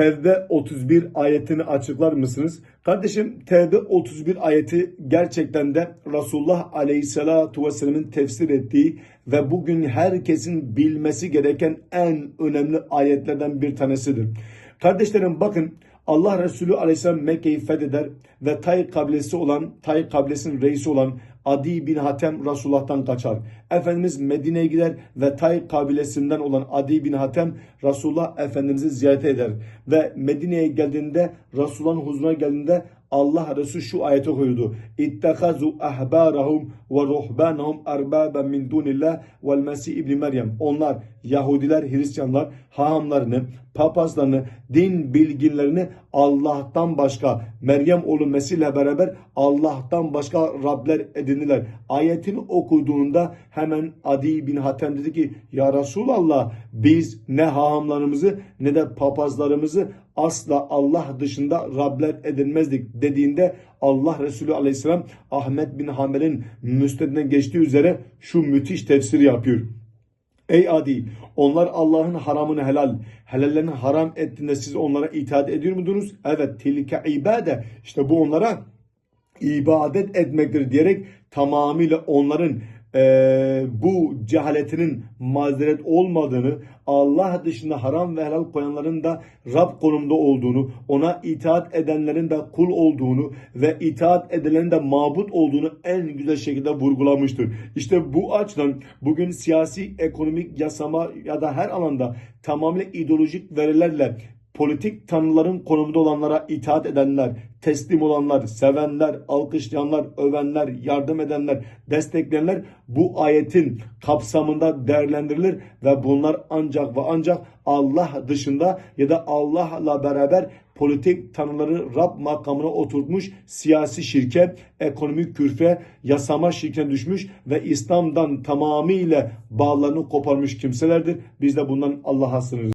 Tevbe 31 ayetini açıklar mısınız? Kardeşim Tevbe 31 ayeti gerçekten de Resulullah Aleyhisselatu Vesselam'ın tefsir ettiği ve bugün herkesin bilmesi gereken en önemli ayetlerden bir tanesidir. Kardeşlerim bakın Allah Resulü Aleyhisselam Mekke'yi fetheder ve Tay kabilesi olan, Tay kabilesinin reisi olan Adi bin Hatem Resulullah'tan kaçar. Efendimiz Medine'ye gider ve Tay kabilesinden olan Adi bin Hatem Resulullah Efendimiz'i ziyaret eder. Ve Medine'ye geldiğinde Resulullah'ın huzuruna geldiğinde Allah Resulü şu ayeti koydu. İttekazu ahbarahum ve ruhbanahum erbaben min dunillah vel mesih ibni Meryem. Onlar Yahudiler, Hristiyanlar hahamlarını, papazlarını, din bilginlerini Allah'tan başka Meryem oğlu Mesih ile beraber Allah'tan başka Rabler edindiler. Ayetini okuduğunda hemen Adi bin Hatem dedi ki Ya Resulallah biz ne hahamlarımızı ne de papazlarımızı asla Allah dışında Rabler edinmezdik dediğinde Allah Resulü Aleyhisselam Ahmet bin Hanbel'in müstedine geçtiği üzere şu müthiş tefsiri yapıyor. Ey Adi onlar Allah'ın haramını helal, helallerini haram ettiğinde siz onlara itaat ediyor muydunuz? Evet tilke ibade işte bu onlara ibadet etmektir diyerek tamamıyla onların eee, bu cehaletinin mazeret olmadığını, Allah dışında haram ve helal koyanların da Rab konumda olduğunu, ona itaat edenlerin de kul olduğunu ve itaat edilenin de mabut olduğunu en güzel şekilde vurgulamıştır. İşte bu açıdan bugün siyasi, ekonomik, yasama ya da her alanda tamamıyla ideolojik verilerle politik tanrıların konumunda olanlara itaat edenler, teslim olanlar, sevenler, alkışlayanlar, övenler, yardım edenler, destekleyenler bu ayetin kapsamında değerlendirilir ve bunlar ancak ve ancak Allah dışında ya da Allah'la beraber politik tanrıları Rab makamına oturtmuş siyasi şirke, ekonomik kürfe, yasama şirkine düşmüş ve İslam'dan tamamıyla bağlarını koparmış kimselerdir. Biz de bundan Allah'a sığınırız.